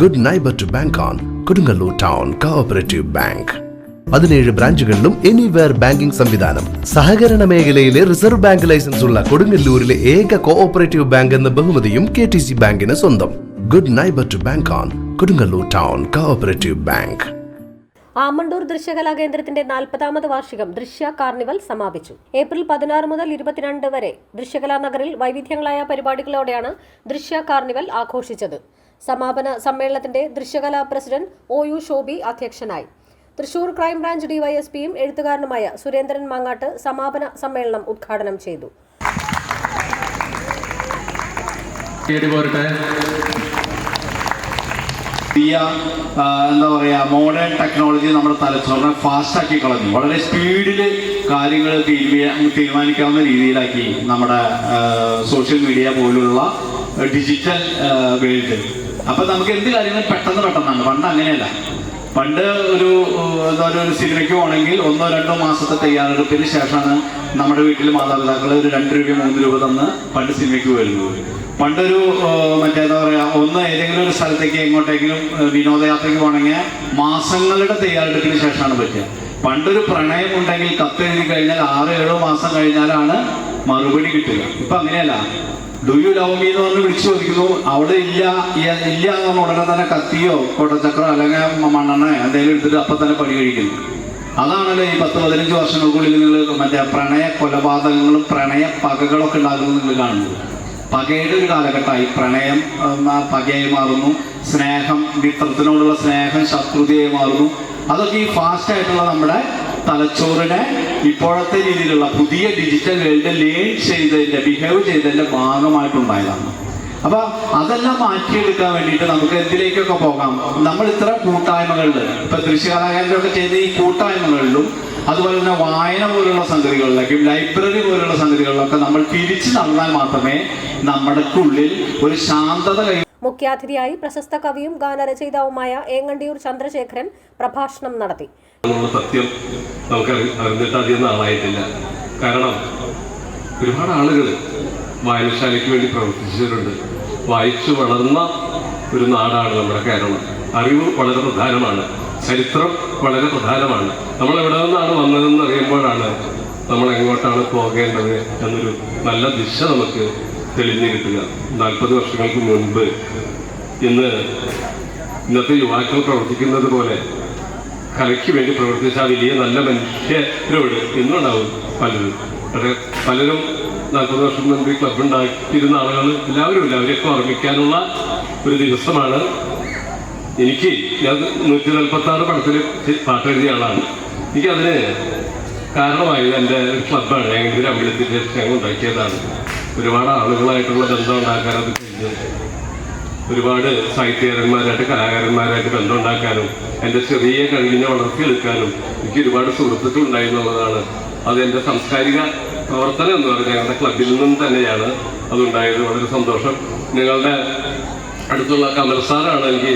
Good neighbour to bank on Kodungallur town cooperative bank പതിനേഴ് ബ്രാഞ്ചുകളിലും anywhere banking സംവിധാനം. സഹകരണ മേഖലയിലെ റിസർവ് ബാങ്ക് ലൈസൻസ് ഉള്ള കൊടുങ്ങല്ലൂരിലെ ഏക കോഓപ്പറേറ്റീവ് ബാങ്ക് എന്ന ബഹുമതിയും കെ ടി സി ബാങ്കിന് സ്വന്തം. Good neighbour to bank on Kodungallur town cooperative bank Amandoor Drishyakala കേന്ദ്രത്തിന്റെ നാൽപ്പതാമത് വാർഷികം ദൃശ്യ കാർണിവൽ സമാപിച്ചു. ഏപ്രിൽ പതിനാറ് മുതൽ ഇരുപത്തിരണ്ട് വരെ ദൃശ്യകലാ നഗറിൽ വൈവിധ്യങ്ങളായ പരിപാടികളോടെയാണ് ദൃശ്യ കാർണിവൽ ആഘോഷിച്ചത്. സമാപന സമ്മേളനത്തിന്റെ ദൃശ്യകല പ്രസിഡന്റ് ഒ യു ഷോബി അധ്യക്ഷനായി. തൃശൂർ ക്രൈംബ്രാഞ്ച് ഡിവൈഎസ്പിയും എഴുത്തുകാരനുമായ സുരേന്ദ്രൻ മാങ്ങാട്ട് സമാപന സമ്മേളനം ഉദ്ഘാടനം ചെയ്തു. എന്താ പറയുക മോഡേൺ ടെക്നോളജി നമ്മുടെ തലച്ചോറിനെ ഫാസ്റ്റാക്കി കളഞ്ഞു. വളരെ സ്പീഡിൽ കാര്യങ്ങൾ തീരുമാ- തീരുമാനിക്കാവുന്ന രീതിയിലാക്കി നമ്മുടെ സോഷ്യൽ മീഡിയ പോലുള്ള ഡിജിറ്റൽ വേൾഡ് അപ്പൊ നമുക്ക് എന്ത് കാര്യങ്ങളും പെട്ടെന്ന് പെട്ടെന്നാണ്? പണ്ട് അങ്ങനെയല്ല. പണ്ട് ഒരു എന്താ പറയുക ഒരു സിനിമയ്ക്ക് പോകണമെങ്കിൽ ഒന്നോ രണ്ടോ മാസത്തെ തയ്യാറെടുപ്പിന് ശേഷമാണ് നമ്മുടെ വീട്ടിൽ മാതാപിതാക്കൾ ഒരു രണ്ട് രൂപ മൂന്ന് രൂപ തന്ന് പണ്ട് സിനിമയ്ക്ക് വരുന്നത് പണ്ടൊരു മറ്റേ എന്താ പറയുക ഒന്ന് ഏതെങ്കിലും ഒരു സ്ഥലത്തേക്ക് എങ്ങോട്ടെങ്കിലും വിനോദയാത്രയ്ക്ക് പോകണമെങ്കിൽ മാസങ്ങളുടെ തയ്യാറെടുപ്പിന് ശേഷമാണ് പറ്റുക പണ്ടൊരു പ്രണയം ഉണ്ടെങ്കിൽ കത്ത് എഴുതി കഴിഞ്ഞാൽ ആറ് ഏഴോ മാസം കഴിഞ്ഞാലാണ് മറുപടി കിട്ടുക ഇപ്പൊ അങ്ങനെയല്ല. ഡു യു ലവ് മീ എന്ന് പറഞ്ഞ് വിളിച്ചു ചോദിക്കുന്നു. അവിടെ ഇല്ല ഇല്ല എന്ന് പറഞ്ഞ ഉടനെ തന്നെ കത്തിയോ കൊടച്ചക്രോ അല്ലെങ്കിൽ മണ്ണെണ്ണ എന്തെങ്കിലും എടുത്തിട്ട് അപ്പൊ തന്നെ പണി കഴിക്കുന്നു. അതാണല്ലോ ഈ പത്ത് പതിനഞ്ച് വർഷങ്ങൾക്കുള്ളിൽ നിങ്ങൾ മറ്റേ പ്രണയ കൊലപാതകങ്ങളും പ്രണയ പകകളൊക്കെ ഉണ്ടാകുന്നത് നിങ്ങൾ കാണുന്നത്. പകയുടെ ഒരു കാലഘട്ടമായി പ്രണയം പകയായി മാറുന്നു. സ്നേഹം മിത്രത്തിനോടുള്ള സ്നേഹം ശത്രുതയായി മാറുന്നു. അതൊക്കെ ഈ ഫാസ്റ്റ് ആയിട്ടുള്ള നമ്മുടെ തലച്ചോറിനെ ഇപ്പോഴത്തെ രീതിയിലുള്ള പുതിയ ഡിജിറ്റൽ വേൾഡ് ലേൺ ചെയ്തതിന്റെ ബിഹേവ് ചെയ്തതിന്റെ ഭാഗമായിട്ടുണ്ടായതാണ്. അപ്പൊ അതെല്ലാം മാറ്റിയെടുക്കാൻ വേണ്ടിയിട്ട് നമുക്ക് എന്തിലേക്കൊക്കെ പോകാം? നമ്മൾ ഇത്ര കൂട്ടായ്മകളിൽ ഇപ്പൊ ദൃശ്യകലാകാരൊക്കെ ചെയ്ത ഈ കൂട്ടായ്മകളിലും അതുപോലെ തന്നെ വായന പോലുള്ള സംഗതികളിലേക്കും ലൈബ്രറി പോലുള്ള സംഗതികളിലൊക്കെ നമ്മൾ തിരിച്ചു നടന്നാൽ മാത്രമേ നമ്മുടെ ഉള്ളിൽ ഒരു ശാന്തത കൈ മുഖ്യാതിഥിയായി പ്രശസ്ത കവിയും ഗാനരചയിതാവുമായ ഏങ്ങണ്ടിയൂർ ചന്ദ്രശേഖരൻ പ്രഭാഷണം നടത്തി. എന്നുള്ള സത്യം നമുക്ക് അറി- അറിഞ്ഞിട്ട് അധികം നാളായിട്ടില്ല. കാരണം ഒരുപാട് ആളുകൾ വായനശാലയ്ക്ക് വേണ്ടി പ്രവർത്തിച്ചിട്ടുണ്ട്. വായിച്ചു വളർന്ന ഒരു നാടാണ് നമ്മുടെ കേരളം. അറിവ് വളരെ പ്രധാനമാണ്. ചരിത്രം വളരെ പ്രധാനമാണ്. നമ്മൾ എവിടെ നിന്നാണ് വന്നതെന്ന് അറിയുമ്പോഴാണ് നമ്മൾ എങ്ങോട്ടാണ് പോകേണ്ടത് എന്നൊരു നല്ല ദിശ നമുക്ക് തെളിഞ്ഞു കിട്ടുക. നാൽപ്പത് വർഷങ്ങൾക്ക് മുൻപ് ഇന്ന് ഇന്നത്തെ യുവാക്കൾ പ്രവർത്തിക്കുന്നത് പോലെ കലയ്ക്ക് വേണ്ടി പ്രവർത്തിച്ച ആ വലിയ നല്ല മനുഷ്യരോട് എന്നുണ്ടാവും പലരും. പലരും നാൽപ്പത് വർഷം മുമ്പ് ഈ ക്ലബ് ഉണ്ടാക്കിയിരുന്ന ആളുകൾ എല്ലാവരും ഇല്ല. അവരെയൊക്കെ ഓർമ്മിക്കാനുള്ള ഒരു ദിവസമാണ്. എനിക്ക് ഞാൻ നൂറ്റി നാൽപ്പത്തി ആറ് പടത്തിൽ പാട്ട് എഴുതിയ ആളാണ്. എനിക്കതിന് കാരണമായത് എന്റെ ഒരു ക്ലബ്ബാണ് ഞങ്ങളുടെ അമ്പലത്തിന്റെ ഞങ്ങൾ ഉണ്ടാക്കിയതാണ്. ഒരുപാട് ആളുകളായിട്ടുള്ള ബന്ധം ഉണ്ടാക്കാൻ അത് കഴിഞ്ഞു ഒരുപാട് സാഹിത്യകാരന്മാരായിട്ട് കലാകാരന്മാരായിട്ട് ബന്ധമുണ്ടാക്കാനും എന്റെ ചെറിയ കഴിവിനെ വളർത്തിയെടുക്കാനും എനിക്ക് ഒരുപാട് സുഹൃത്തുക്കൾ ഉണ്ടായിരുന്നുള്ളതാണ് അത് എന്റെ സാംസ്കാരിക പ്രവർത്തനം എന്ന് പറഞ്ഞാൽ ഞങ്ങളുടെ ക്ലബിൽ നിന്നും തന്നെയാണ് അതുണ്ടായത്. വളരെ സന്തോഷം. ഞങ്ങളുടെ അടുത്തുള്ള കമൽ സാറാണ് എനിക്ക്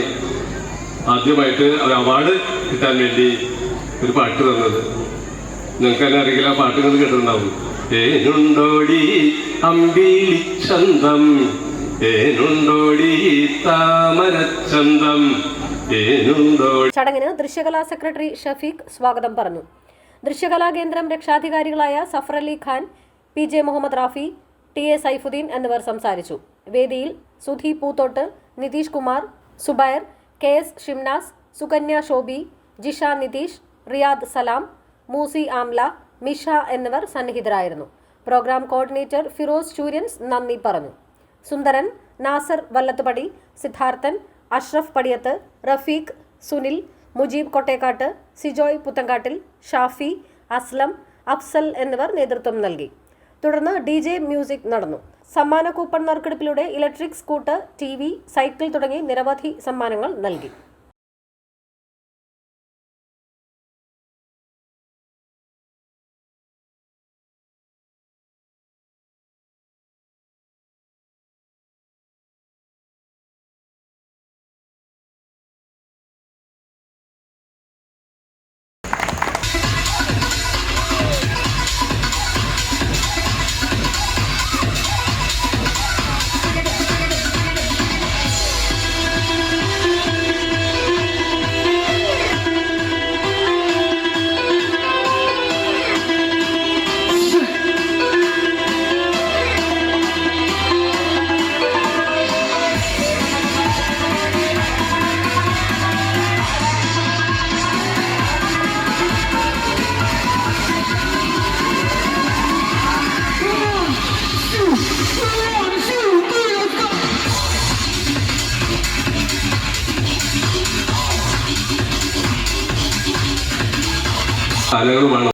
ആദ്യമായിട്ട് ഒരു അവാർഡ് കിട്ടാൻ വേണ്ടി ഒരു പാട്ട് തന്നത്. നിങ്ങൾക്ക് തന്നെ അറിയില്ല പാട്ടുകൾ കേട്ടിട്ടുണ്ടാവും. ഏനുണ്ടോടി അമ്പിളിച്ചന്തം ചടങ്ങിന് ദൃശ്യകലാ സെക്രട്ടറി ഷഫീഖ് സ്വാഗതം പറഞ്ഞു. ദൃശ്യകലാ കേന്ദ്രം രക്ഷാധികാരികളായ Safar Ali Khan P J Muhammad Rafi T A Saifuddin എന്നിവർ സംസാരിച്ചു. വേദിയിൽ സുധി പൂത്തോട്ട് നിതീഷ് കുമാർ സുബൈർ കെ എസ് ഷിംനാസ് സുകന്യ ഷോബി ജിഷ നിതീഷ് റിയാദ് സലാം മൂസി ആംല മിഷ എന്നിവർ സന്നിഹിതരായിരുന്നു. പ്രോഗ്രാം കോർഡിനേറ്റർ ഫിറോസ് ചൂര്യൻസ് നന്ദി പറഞ്ഞു. സുന്ദരൻ നാസർ വല്ലത്തുപടി സിദ്ധാർത്ഥൻ അഷ്റഫ് പടിയത്ത് റഫീഖ് സുനിൽ മുജീബ് കൊട്ടേക്കാട്ട് സിജോയ് പുത്തങ്കാട്ടിൽ ഷാഫി അസ്ലം അഫ്സൽ എന്നിവർ നേതൃത്വം നൽകി. തുടർന്ന് ഡി ജെ മ്യൂസിക് നടന്നു. സമ്മാന കൂപ്പൺ നറുക്കെടുപ്പിലൂടെ ഇലക്ട്രിക് സ്കൂട്ടർ ടി സൈക്കിൾ തുടങ്ങി നിരവധി സമ്മാനങ്ങൾ നൽകി. കലകളുമാണ്